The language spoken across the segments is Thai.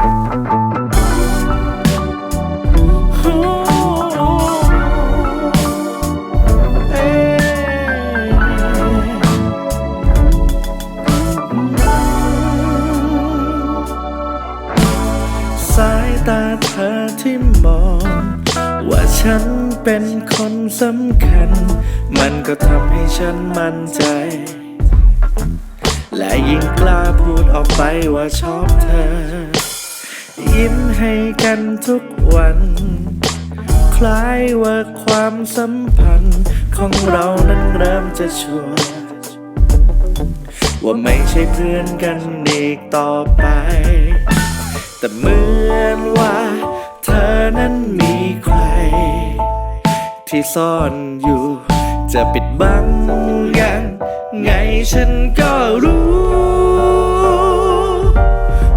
สายตาเธอที่มอง ว่าฉันเป็นคนสำคัญ มันก็ทำให้ฉันมั่นใจ และยิ่งกล้าพูดออกไปว่าชอบเธอ ยิ้มให้กันทุกวัน คล้ายว่าความสัมพันธ์ของเรานั้นเริ่มจะชัวร์ว่าไม่ใช่เพื่อนกันอีกต่อไป แต่เหมือนว่าเธอนั้นมีใคร ที่ซ่อนอยู่จะปิดบังยังไงฉันก็รู้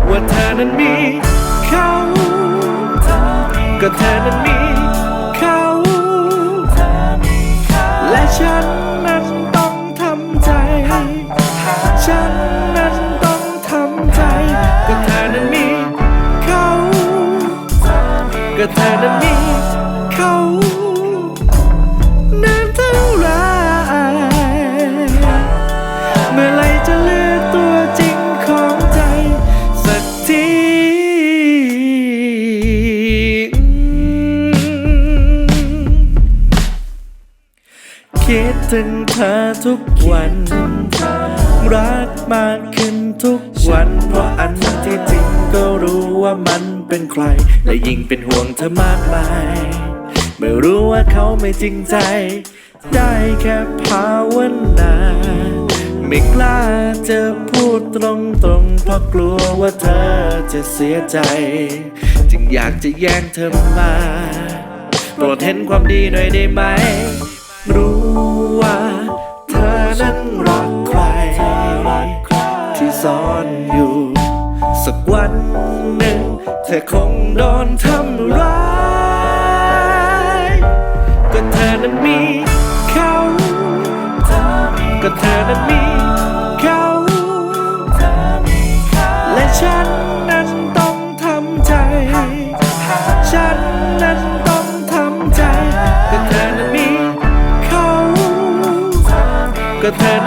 ว่าเธอนั้นมี ก็เธอนั้นมีเขา และฉันนั้นต้องทำใจ ฉันนั้นต้องทำใจ ก็เธอนั้นมีเขา ก็เธอนั้นมี ถึงเธอทุกวัน รักมากขึ้นทุกวัน เพราะอันที่จริงก็รู้ว่ามันเป็นใคร และยิ่งเป็นห่วงเธอมากมายเมื่อรู้ว่าเขาไม่จริงใจ ได้แค่ภาวนาไม่กล้าจะพูดตรงๆ เพราะกลัวว่าเธอจะเสียใจ จึงอยากจะแย่งเธอมา โปรดเห็นความดีหน่อยได้ไหมรู้ สักวันหนึ่ง เธอคงโดนทำร้ายก็เธอนั้นมีเขาก็เธอนั้นมีเขาและฉันนั้นต้องทำใจ ฉันนั้นต้องทำใจ ก็เธอนั้นมีเขาก็เธอ